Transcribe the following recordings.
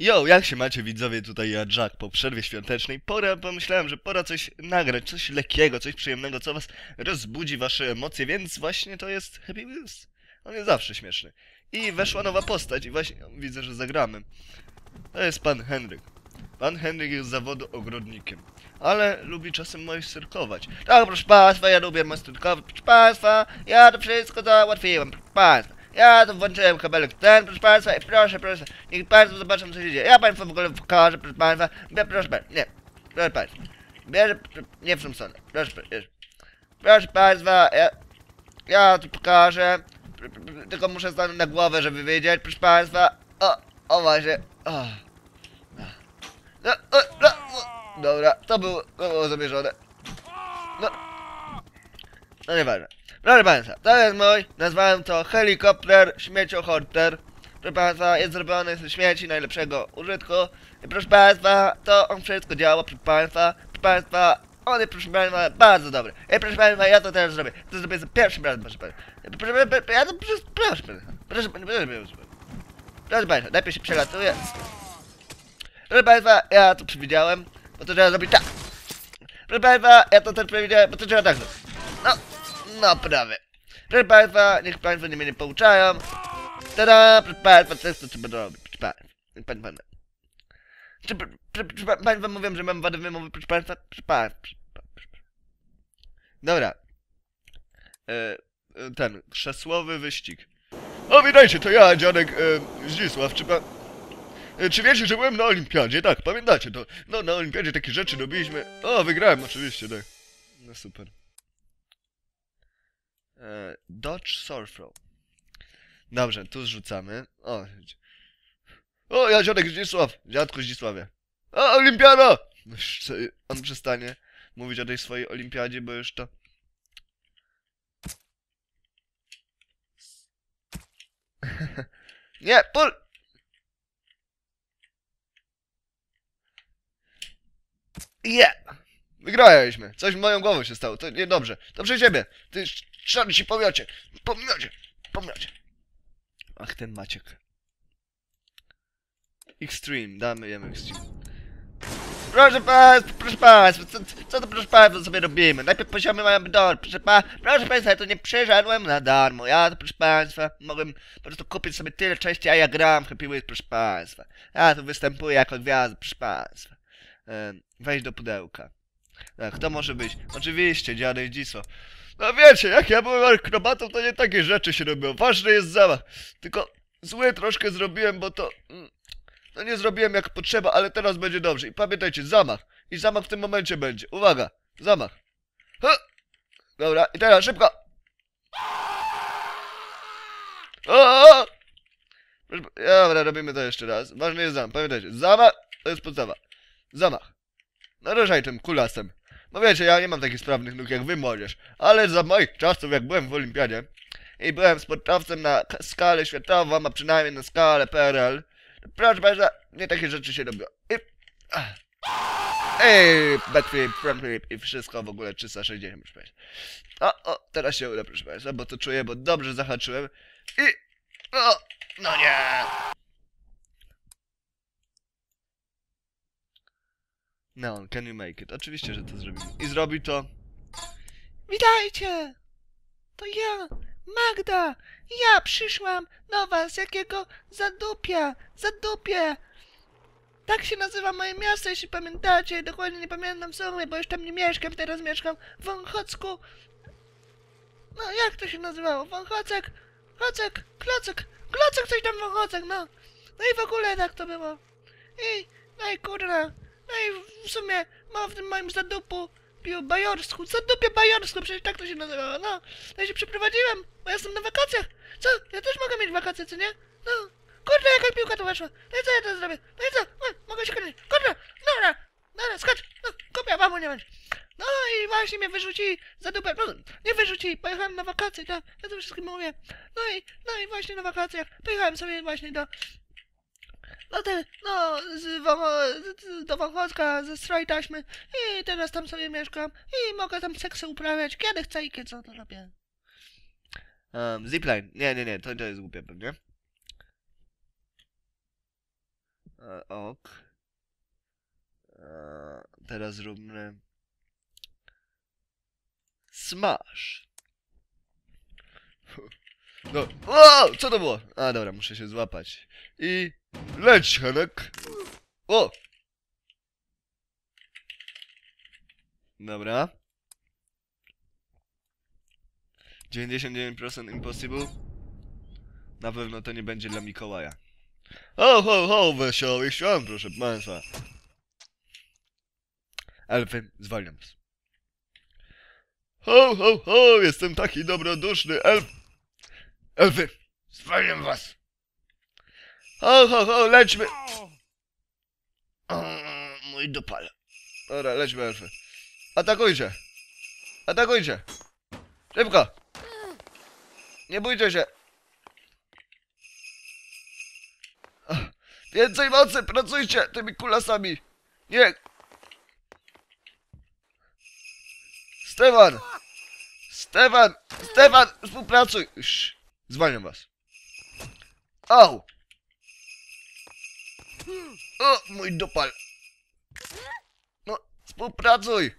Yo, jak się macie widzowie, tutaj ja Jack po przerwie świątecznej. Pora, pomyślałem, że pora coś nagrać, coś lekkiego, coś przyjemnego, co was rozbudzi wasze emocje, więc właśnie to jest Happy Wheels. On jest zawsze śmieszny. I weszła nowa postać i właśnie widzę, że zagramy. To jest pan Henryk. Pan Henryk jest zawodu ogrodnikiem, ale lubi czasem majsterkować. Tak, proszę państwa, ja lubię majsterkować, proszę państwa, ja to wszystko załatwiłem, proszę państwa. Ja tu włączyłem kabelek. Ten, proszę państwa, i proszę, proszę, niech państwo zobaczą, co się dzieje. Ja państwu w ogóle pokażę, proszę państwa, Bie- proszę państwa, nie, proszę państwa, bierze, nie w tą stronę, proszę, proszę, proszę państwa, ja, ja tu pokażę, tylko muszę stanąć na głowę, żeby wiedzieć, proszę państwa, o, o właśnie, o. No, o, no, o, dobra, to było, to było zamierzone. No, no nieważne. Proszę Państwa, to jest mój, nazwałem to helikopter śmieciohorter. Proszę Państwa, jest zrobiony ze śmieci najlepszego użytku. I proszę Państwa, to on wszystko działa, proszę Państwa. Proszę Państwa, on jest, proszę Państwa, bardzo dobry. I proszę Państwa, ja to teraz zrobię. To zrobię za pierwszym razem, proszę Państwa. Proszę, proszę, ja to proszę, proszę Państwa. Proszę, proszę, proszę, proszę, proszę Państwa, najpierw się przelatuję. Proszę Państwa, ja to przewidziałem, bo to trzeba zrobić tak. Proszę Państwa, ja to też przewidziałem, bo to trzeba tak zrobić. No, prawie. Proszę Państwa, niech Państwo nie mnie nie pouczają. Tada, proszę Państwa, to jest to trzeba robić, proszę Państwa. Czy, pr- pa- Państwo mówią, że mam wadę wymowy, proszę Państwa? Proszę Państwa. Dobra. E, e, ten, krzesłowy wyścig. O, witajcie, to ja, dziadek e, Zdzisław, czy pan... E, Czy wiecie, że byłem na olimpiadzie? Tak, pamiętacie to. No, na olimpiadzie takie rzeczy robiliśmy. O, wygrałem oczywiście, tak. No super. E, Dodge Surfrow. Dobrze, tu zrzucamy. O, o ja dziadek Zdzisław. Dziadku Zdzisławie. O, olimpiada! On przestanie mówić o tej swojej olimpiadzie, bo już to... Nie, pol... Je! Wygraliśmy. Coś w moją głową się stało. To niedobrze. To przez ciebie. Ty szary się pomiocie. Pomiocie. Pomiocie. Ach, ten Maciek. Extreme. Damy jemu Extreme. Proszę państwa, proszę państwa, co, co to proszę państwa sobie robimy? Najpierw poziomy mają dol, proszę pa, proszę państwa, ja to nie przyszedłem na darmo, ja to proszę państwa, mogłem po prostu kupić sobie tyle części, a ja gram w Happy Wheels, proszę państwa. Ja tu występuję jako gwiazda, proszę państwa. E, wejdź do pudełka. Tak, kto może być? Oczywiście, dziadek Zdzisław. No wiecie, jak ja byłem akrobatą, to nie takie rzeczy się robią. Ważny jest zamach. Tylko zły troszkę zrobiłem, bo to... mm, No nie zrobiłem jak potrzeba, ale teraz będzie dobrze. I pamiętajcie, zamach. I zamach w tym momencie będzie. Uwaga, zamach. Ha! Dobra, i teraz szybko. O! Dobra, robimy to jeszcze raz. Ważny jest zamach. Pamiętajcie, zamach to jest podstawa. Zamach. Ruszaj tym kulasem. No wiecie, ja nie mam takich sprawnych nóg jak wy, młodzież. Ale za moich czasów, jak byłem w olimpiadzie i byłem sportowcem na skalę światową, a przynajmniej na skalę PRL, proszę bardzo, nie takie rzeczy się robią. I... Ej, backflip, frontflip i wszystko w ogóle 360, proszę państwa. O, o, teraz się uda, proszę państwa, bo to czuję, bo dobrze zahaczyłem i... O, no nie! No, can you make it? Oczywiście, że to zrobimy. I zrobi to... Witajcie! To ja, Magda! Ja przyszłam do was, jakiego zadupia, zadupie! Tak się nazywa moje miasto, jeśli pamiętacie. Dokładnie nie pamiętam w sumie, bo już tam nie mieszkam, teraz mieszkam w Wąchocku. No, jak to się nazywało? Wąchocek, Chocek, Klocek, Klocek coś tam Wąchocek, no. No i w ogóle tak to było. I, no i kurna, no i w sumie mam w tym moim zadupu bajorsku, zadupie bajorsku, przecież tak to się nazywało, no. No i się przeprowadziłem, bo jestem na wakacjach. Co? Ja też mogę mieć wakacje, co nie? No. Kurde, jaka piłka tu weszła. No i co ja teraz zrobię? No i co? O, mogę się kręcić. Kurde, dobra, dobra, skacz. No, kopia, mamu nie będzie. No i właśnie mnie wyrzucili za dupę. No, nie wyrzucili, pojechałem na wakacje, tak? Ja to wszystkim mówię. No i, no i właśnie na wakacjach pojechałem sobie właśnie do no te, no, z Wącho- z- do Wąchocka ze stroj taśmy i teraz tam sobie mieszkam i mogę tam seksy uprawiać kiedy chcę i kiedy co to robię. Um, zipline. Nie, nie, nie, to, to jest głupie pewnie. E, ok. E, teraz zróbmy... Smash. No, o, co to było? A, dobra, muszę się złapać. I leć, Henek. O! Dobra. 99% impossible. Na pewno to nie będzie dla Mikołaja. Ho, ho, ho, wesołych świąt, proszę państwa. Elfy, zwalniam was. Ho, ho, ho, jestem taki dobroduszny elf. Elfy, zwalniam was. Ho, ho, ho, lećmy. O, mój dupal. Dobra, lećmy elfy. Atakujcie. Atakujcie. Szybko. Nie bójcie się. Więcej mocy, pracujcie tymi kulasami. Nie. Stefan. Stefan. Stefan, współpracuj. Zwalniam was. Au. O, mój dupal. No, współpracuj.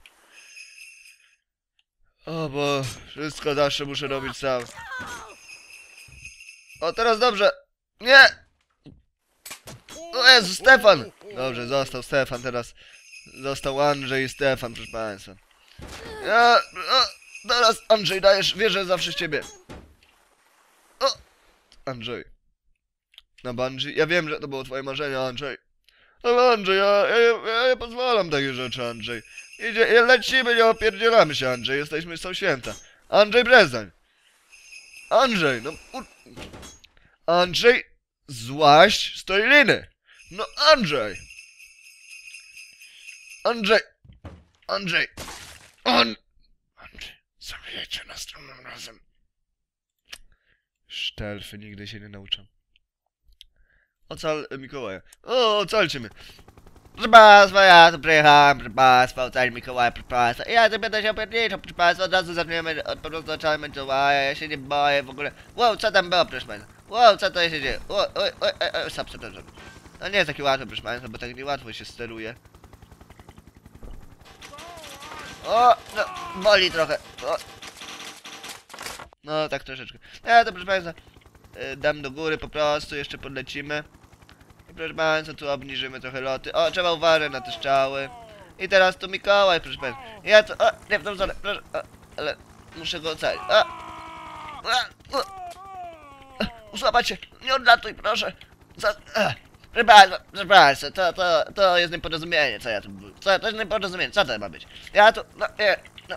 O, bo wszystko zawsze muszę robić sam. O, teraz dobrze. Nie! O Jezu, Stefan! Dobrze, został Stefan, teraz został Andrzej i Stefan, proszę państwa. Ja, o, teraz Andrzej, dajesz, wierzę zawsze w ciebie. O! Andrzej. Na bungee? Ja wiem, że to było twoje marzenie, Andrzej. Ale Andrzej, ja, ja, ja nie pozwalam takie rzeczy, Andrzej. Idzie, lecimy, nie opierdzielamy się, Andrzej, jesteśmy są święta. Andrzej Brezań. Andrzej, no... Andrzej, złaś z tej liny. No Andrzej. Andrzej. Andrzej. On... Andrzej, zabijecie następnym razem. Sztelfy nigdy się nie nauczą. Ocal e, Mikołaja. O, ocalcie mnie. Proszę Państwa, ja tu przyjechałem, proszę Państwa, ocalić Mikołaja, proszę Państwa. Ja to będę się opierniczał, proszę Państwa, od razu zaczniemy, od po prostu ocalmy Mikołaja, ja się nie boję w ogóle. Wow, co tam było, proszę Państwa? Wow, co to się dzieje? Oj, oj, oj, oj, oj, stop, przepraszam. No nie jest takie łatwe, proszę Państwa, bo tak niełatwo się steruje. O, no, boli trochę. O. No, tak troszeczkę. Ja to, proszę Państwa, y, dam do góry po prostu, jeszcze podlecimy. Proszę Państwa, tu obniżymy trochę loty. O, trzeba uważać na te strzały. I teraz tu Mikołaj, proszę Państwa. Ja to, o, nie w tą stronę, proszę, o, ale muszę go ocalić. O, o, o, złapać się, nie odlatuj, proszę. Za, e. Proszę Państwa, proszę Państwa, to, to, to jest nieporozumienie, co ja tu, co, to jest nieporozumienie, co to ma być? Ja tu, no, nie, no,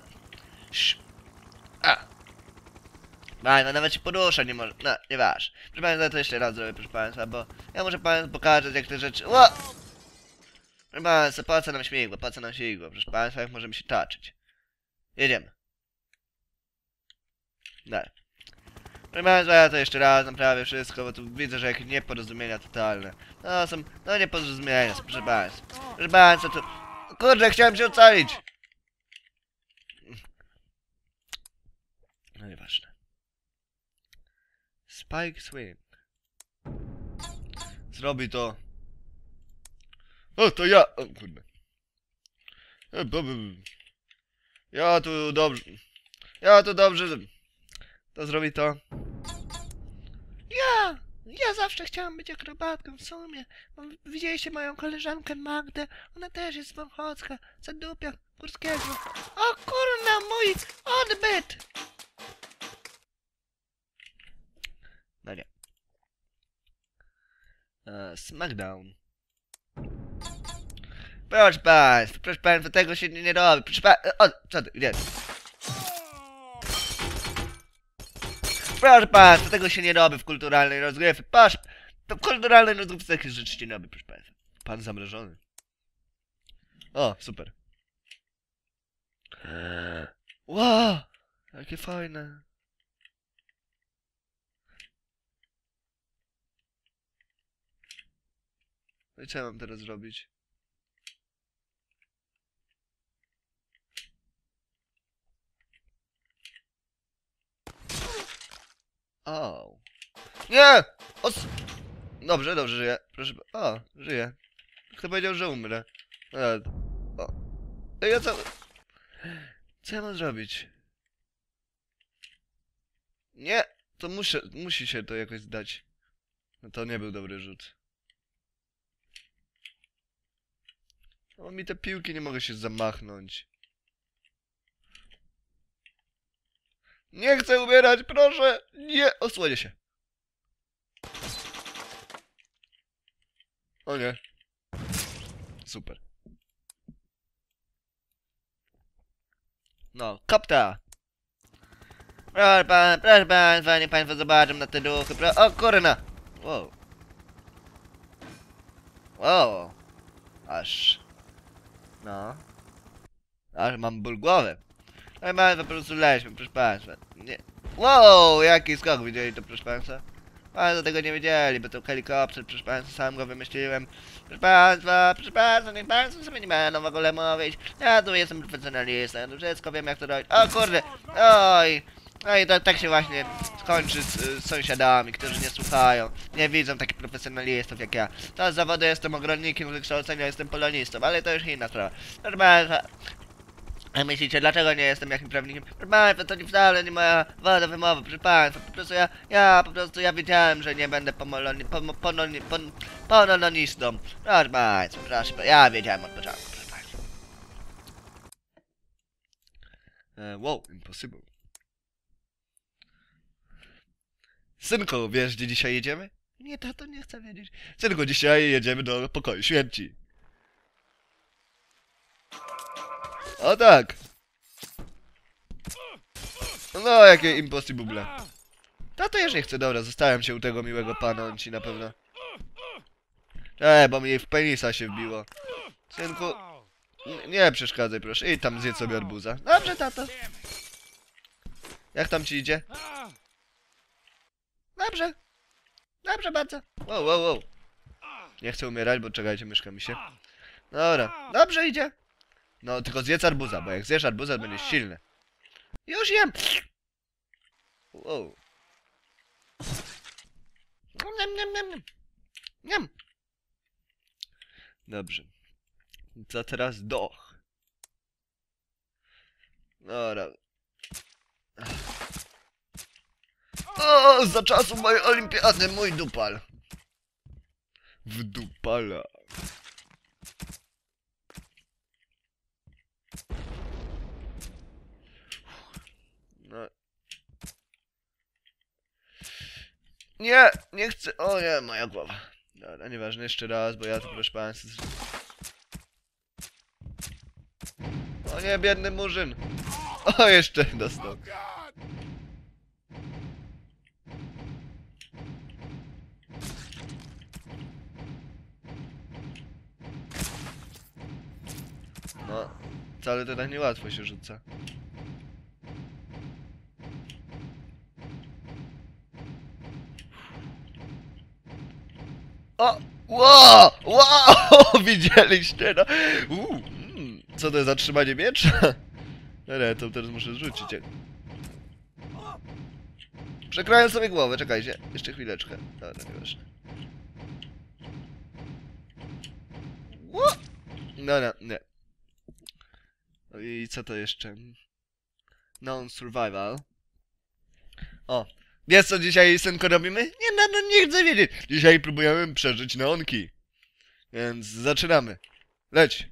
Sz. A. Państwa, nawet się porusza nie może, no, nieważne. Proszę Państwa, to jeszcze raz zrobię, proszę Państwa, bo ja muszę Państwu pokazać, jak te rzeczy, Ło! Proszę Państwa, po co nam śmigło, po co nam śmigło, proszę Państwa, jak możemy się taczyć. Jedziemy. Dalej. Proszę Państwa, ja to jeszcze raz naprawię wszystko, bo tu widzę, że jakieś nieporozumienia totalne. No są, no nieporozumienia, proszę Państwa. Proszę Państwa, to... Kurde, chciałem się ocalić! No nieważne. Spike Swing. Zrobi to. O, to ja! O, kurde. E, Ja tu dobrze... Ja tu dobrze... To zrobi to. Ja! Ja zawsze chciałam być akrobatką w sumie. Widzieliście moją koleżankę Magdę? Ona też jest z Wąchocka, Zadupia, Górskiego. O kurna, mój odbyt! No nie. E, Smackdown. Proszę państwa, proszę państwa, tego się nie, nie robi. Proszę państwa, o, co ty, gdzie? Proszę państwa, tego się nie robi w kulturalnej rozgrywce. Patrz, to w kulturalnej rozgrywce takie rzeczy się nie robi, proszę państwa. Pan zamrożony. O, super. Wow, jakie fajne. No i co ja mam teraz zrobić? O. Nie! Os... Dobrze, dobrze, żyję. Proszę... O, żyję. Kto powiedział, że umrę? E, O. Ej, ja co... Co ja mam zrobić? Nie! To muszę... Musi się to jakoś zdać. No to nie był dobry rzut. O, mi te piłki nie mogę się zamachnąć. Nie chcę umierać, proszę! Nie! Osłonię się. O nie. Super. No, kopta! Proszę pan, proszę państwa, niech państwo zobaczą na te duchy, pro... O kurna! Wow. Wow. Aż... No. Aż mam ból głowy. Proszę państwa, po prostu leśmy, proszę państwa. Nie... Wow, jaki skok, widzieli to, proszę państwa? Państwo tego nie wiedzieli, bo to helikopter, proszę państwa, sam go wymyśliłem. Proszę państwa, proszę państwa, niech państwo sobie nie będą w ogóle mówić. Ja tu jestem profesjonalistą, ja tu wszystko wiem jak to robić. O kurde, oj. No i to, tak się właśnie skończy z, z sąsiadami, którzy nie słuchają, nie widzą takich profesjonalistów jak ja. To z zawodu jestem ogrodnikiem, wykształcenia jestem polonistą, ale to już inna sprawa. Państwa, a myślicie, dlaczego nie jestem jakimś prawnikiem? Proszę państwa, to nie wcale nie moja woda wymowy, proszę państwa, po prostu ja, ja po prostu, ja wiedziałem, że nie będę pomoloni, pom, pononi, pon, pononistą. Proszę państwa, proszę ja wiedziałem od początku, proszę państwa. E, wow, impossible. Synku, wiesz, gdzie dzisiaj jedziemy? Nie, tato, nie chcę wiedzieć. Synku, dzisiaj jedziemy do pokoju śmierci. O tak! No, jakie impossible. Tato już nie chce, dobra, zostałem się u tego miłego pana, on ci na pewno... E, bo mi w penisa się wbiło. Synku, nie przeszkadzaj proszę, idź tam zjedz sobie arbuza. Dobrze, tato. Jak tam ci idzie? Dobrze. Dobrze bardzo. Wow, wow, wow. Nie chcę umierać, bo czekajcie, myszka mi się. Dobra, dobrze idzie. No, tylko zjedz arbuza, bo jak zjesz arbuza, będziesz silny. Już jem! Wow. Niam, niam, niam, niam. Niam. Dobrze. Co teraz doch? Dobra. O, za czasów mojej olimpiady, mój dupal. W dupala. No. Nie, nie chcę. O nie, moja głowa. Dobra, nieważne, jeszcze raz, bo ja tu proszę państwa. O nie, biedny murzyn. O, jeszcze dostał. Wcale to tak niełatwo się rzuca. O! Ło! Wow! Widzieliście, no? Uuu, mm, co to jest zatrzymanie miecza? Dobra, to teraz muszę zrzucić. Przekrałem sobie głowę, czekajcie. Jeszcze chwileczkę. Dobra, nieważne. Ło! Dobra, nie. I co to jeszcze? Non-survival. O, wiesz co dzisiaj, synko, robimy? Nie, no, no nie chcę wiedzieć. Dzisiaj próbujemy przeżyć neonki. Więc zaczynamy. Leć.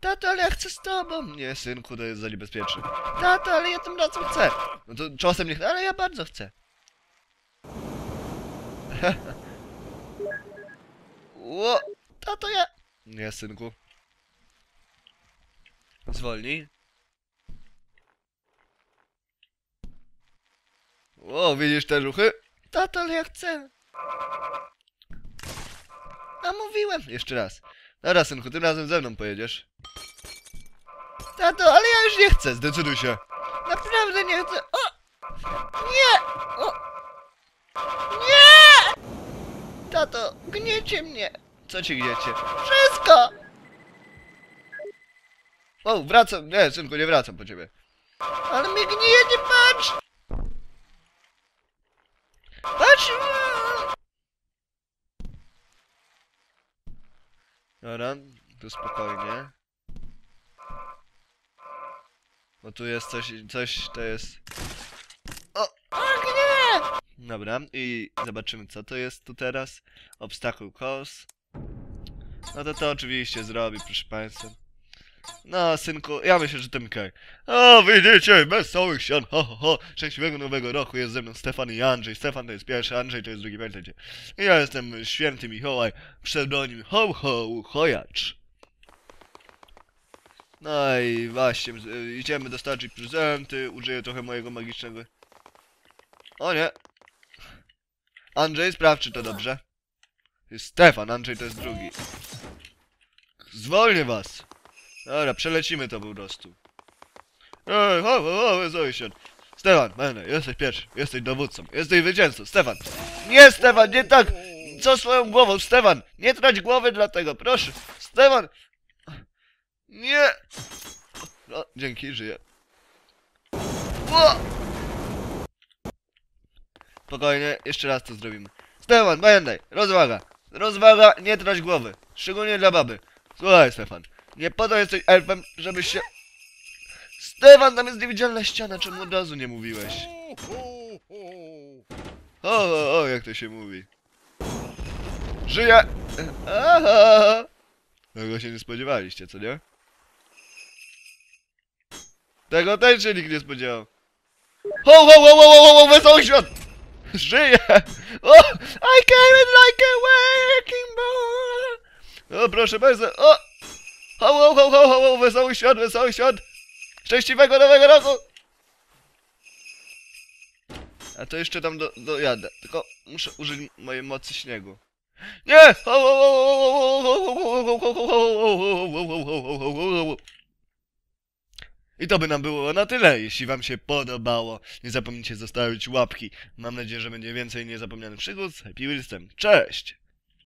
Tato, ale ja chcę z tobą. Nie, synku, to jest za niebezpieczne. Tato, ale ja tym razem chcę. No to czasem nie chcę, ale ja bardzo chcę. Ło, tato, ja... Nie, synku. Zwolnij. O, widzisz te ruchy? Tato, ale ja chcę. A mówiłem. Jeszcze raz. Dobra, synku, tym razem ze mną pojedziesz. Tato, ale ja już nie chcę. Zdecyduj się. Naprawdę nie chcę. O! Nie! O! Nie! Tato, gniecie mnie. Co ci gniecie? Wszystko! O, wracam. Nie, synku, nie wracam po ciebie. Ale mnie gnije, nie patrz! Patrz! Dobra, tu spokojnie. Bo tu jest coś, coś to jest... O! Ach, nie! Dobra, i zobaczymy co to jest tu teraz. Obstacle course. No to to oczywiście zrobi, proszę państwa. No, synku, ja myślę, że ten Kaj. O, widzicie, wesołych świąt, ho, ho, ho. Szczęśliwego nowego roku, jest ze mną Stefan i Andrzej. Stefan to jest pierwszy, Andrzej to jest drugi, pamiętajcie. Ja jestem święty Mikołaj, pseudonim Ho, ho, chojacz. No i właśnie, y, idziemy dostarczyć prezenty, użyję trochę mojego magicznego... O nie! Andrzej, sprawdź, czy to dobrze. To jest Stefan, Andrzej to jest drugi. Zwolnię was! Dobra, przelecimy to po prostu. Ej, ho, ho, ho, świąt. Stefan, będę, jesteś pierwszy, jesteś dowódcą, jesteś zwycięzcą, Stefan. Nie, Stefan, nie tak! Co swoją głową, Stefan? Nie trać głowy dlatego, proszę. Stefan! Nie! No, dzięki, żyję. Ło! Spokojnie, jeszcze raz to zrobimy. Stefan, pamiętaj, rozwaga. Rozwaga, nie trać głowy. Szczególnie dla baby. Słuchaj, Stefan. Nie po to jesteś elfem, żebyś się... Stefan, tam jest niewidzialna ściana, czemu od razu nie mówiłeś? O, o, o, jak to się mówi. Żyję! Aha! Tego się nie spodziewaliście, co nie? Tego też się nikt nie spodziewał. Ho, ho, ho, ho, ho, ho, wesoły świąt! Żyję! O! I came in like a wrecking ball! O, proszę bardzo, o! Ho, ho, ho, ho, wesoły świąt, wesoły świąt! Szczęśliwego nowego roku! A to jeszcze tam do, dojadę, tylko muszę użyć mojej mocy śniegu. Nie! I to by nam było na tyle. Jeśli wam się podobało, nie zapomnijcie zostawić łapki. Mam nadzieję, że będzie więcej niezapomnianych przygód. Happy Wilstem. Cześć!